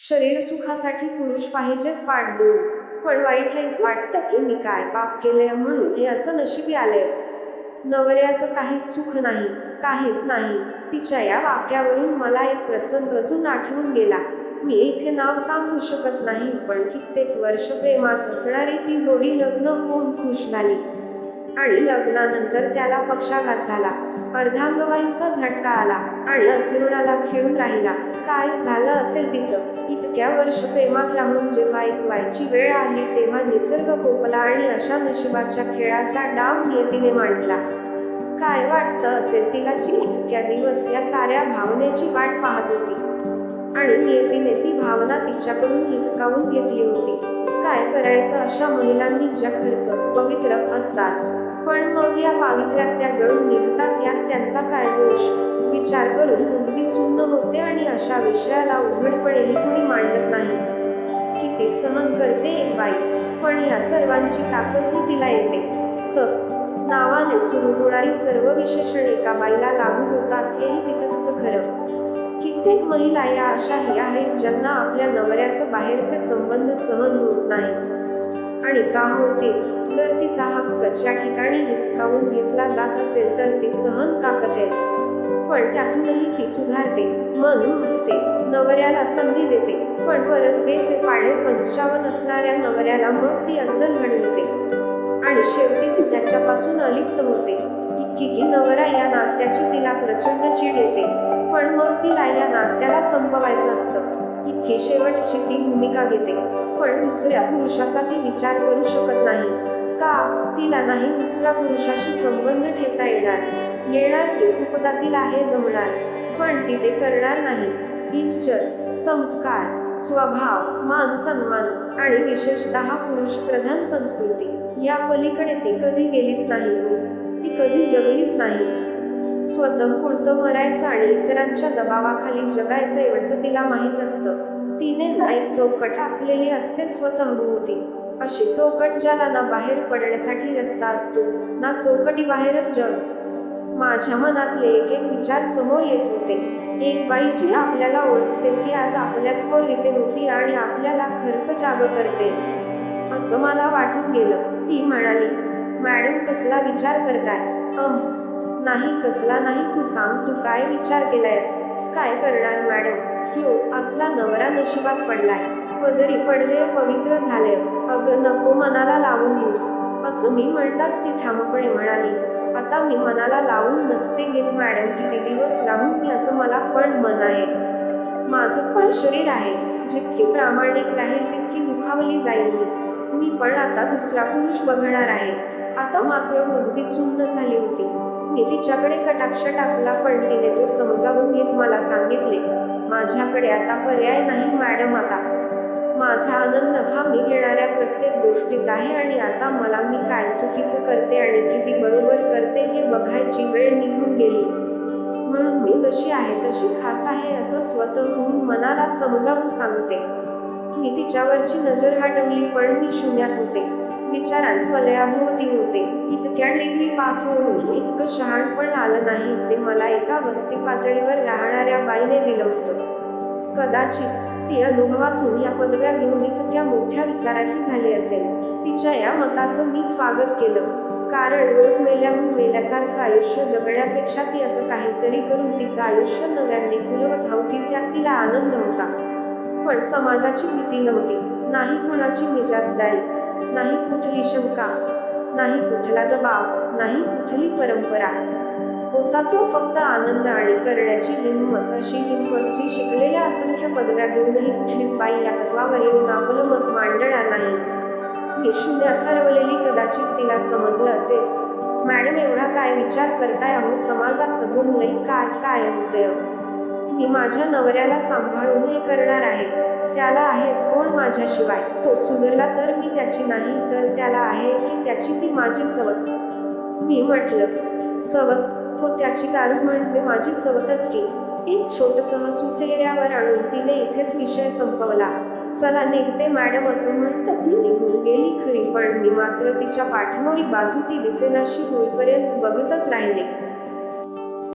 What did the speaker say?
शरीर सुखासाठी पुरुष पाहिजेत पाठ पण वाईट हेच वाटतं की मी काय पाप केलंय म्हणून हे असं नशिबी आलंय नवऱ्याचं काहीच सुख नाही काहीच नाही. तिच्या या वाक्यावरून मला एक प्रसंग अजून आठवून गेला. मी इथे नाव सांगू शकत नाही पण कित्येक वर्ष प्रेमात असणारी ती जोडी लग्न होऊन खुश झाली. आणि लग्नानंतर त्याला पक्षाघात झाला. अर्धांगवायूचा झटका आला आणि अंथरुणाला खिळून राहिला. काय झालं असेल तिचं? इतक्या वर्ष प्रेमात राहून जेव्हा एक व्हायची वेळ आली तेव्हा निसर्ग कोपला आणि अशा नशिबाच्या खेळाचा डाव नियतीने मांडला. काय वाटतं असेल तिला जी इतक्या दिवस या साऱ्या भावनेची वाट पाहत होती? आणि नियतीने ती भावना तिच्याकडून हिसकावून घेतली होती. काय करायचं अशा महिलांनी ज्या खर्च पवित्र असतात? पण मग या पावित्र्यात त्या जळून निघतात यात त्यांचा काय दोष? विचार करून बुद्धी सुन्न होते आणि अशा विषयाला उघडपणेही कुणी मांडत नाही. की ते सहन करते एक बाई पण या सर्वांची ताकदही तिला येते. स नावाने सुरू होणारी सर्व विशेषण एका बाईला लागू होतात हेही तिथंच खरं. कित्येक महिला या अशाही आहेत ज्यांना आपल्या नवऱ्याचं बाहेरचे संबंध सहन होत नाही. आणि का होते जर तिचा हक्क ज्या ठिकाणी हिसकावून घेतला जात असेल तर ती सहन का करेल? पण त्यातूनही ती सुधारते मन मुचते नवऱ्याला संधी देते. पण परत बेचे पाडे पंचावन असणाऱ्या नवऱ्याला मग ती अद्दल घडविते. आणि शेवटी ती त्याच्यापासून अलिप्त होते. इतकी की नवरा या नात्याची तिला प्रचंड चीड येते. पण मग तिला या नात्याला संपवायचं असतं. इतकी शेवटची ती भूमिका घेते. पण दुसऱ्या पुरुषाचा ती विचार करू शकत नाही. का? तिला नाही दुसऱ्या पुरुषाशी संबंध ठेवता येणार. येणार की खूपदा आहे जमणार. पण ती ते करणार नाही. इच्छर संस्कार स्वभाव मान सन्मान आणि विशेषतः पुरुष प्रधान संस्कृती या पलीकडे ती कधी गेलीच नाही हो. ती कधी जगलीच नाही. स्वतः कुळतं मरायचं आणि इतरांच्या दबावाखाली जगायचं एवढंच तिला माहीत असतं. तिने नाही चौकट आखलेली असते स्वतः होती. अशी चौकट ज्याला ना बाहेर पडण्यासाठी रस्ता असतो ना चौकटी बाहेरच जग. माझ्या मनातले एक एक विचार समोर येत होते. एक बाई जी आपल्याला ओळखते ती आज आपल्याच समोर होती आणि आपल्याला खर्च जाग करते. असं मला वाटून गेलं. ती म्हणाली मॅडम कसला विचार करताय? अम नाही कसला नाही तू सांग तू काय विचार केलायस? काय करणार मॅडम? यो असला नवरा नशिबात पडलाय. पदरी पडले पवित्र झाले. अग नको मनाला लावून घेऊस. असं मी म्हणताच ती ठामपणे म्हणाली. आता मी मनाला लावून नसते घेत मॅडम किती दिवस राहून मी असं मला पण मन आहे. माझं पण शरीर आहे. जितकी प्रामाणिक राहील तितकी दुखावली जाईल मी. मी पण आता दुसरा पुरुष बघणार आहे. आता मात्र बुद्धी सुन्न झाली होती. मी तिच्याकडे कटाक्ष टाकला पण तिने तो समजावून घेत मला सांगितले माझ्याकडे आता पर्याय नाही मॅडम आता. माझा आनंद हा मी घेणाऱ्या प्रत्येक गोष्टीत आहे आणि आता मला मी काय चुकीचं करते आणि किती बरोबर करते हे बघायची वेळ निघून गेली. म्हणून मी जशी आहे तशी खास आहे असं स्वतःहून मनाला समजावून सांगते. मी तिच्यावरची नजर हटवली पण मी शून्यात होते. विचारांच वलयाभोवती होते. इतक्या डिग्री पास होऊन इतकं शहाणपण आलं नाही ते मला एका वस्ती पातळीवर राहणाऱ्या बाईने दिलं होतं. कदाचित ती अनुभवातून या पदव्या घेऊन इतक्या मोठ्या विचाराची झाली असेल. तिच्या या मताचं मी स्वागत केलं. कारण रोज मेल्याहून मेल्यासारखं आयुष्य जगण्यापेक्षा ती असं काहीतरी करून तिचं आयुष्य नव्याने फुलवत हवती त्यात तिला आनंद होता. पण समाजाची भीती नव्हती. नाही कुणाची मिजाजदारी नाही कुठली शंका नाही कुठला दबाव नाही कुठली परंपरा. होता तो फक्त आनंद आणि करण्याची हिंमत अशी हिंमत जी शिकलेल्या असंख्य पदव्या घेऊनही कुठलीच बाई या तत्वावर येऊन आपलं मत मांडणार नाही. मी शून्यात हरवलेली कदाचित तिला समजलं असेल. मॅडम एवढा काय विचार करताय अहो? समाजात अजून लई काय काय होते मी माझ्या नवऱ्याला सांभाळून हे करणार आहे. त्याला आहेच कोण माझ्याशिवाय? तो सुधरला तर मी त्याची नाही तर त्याला आहे की त्याची ती माझी सवत. मी म्हटलं सवत? हो त्याची कारण म्हणजे माझी सवतच की. एक छोटस हसू चेहऱ्यावर आणून तिने इथेच विषय संपवला. चला निघते मॅडम असं म्हणत ती निघून गेली खरी. पण मी मात्र तिच्या पाठमोरी बाजू ती दिसेनाशी होईपर्यंत बघतच राहिले.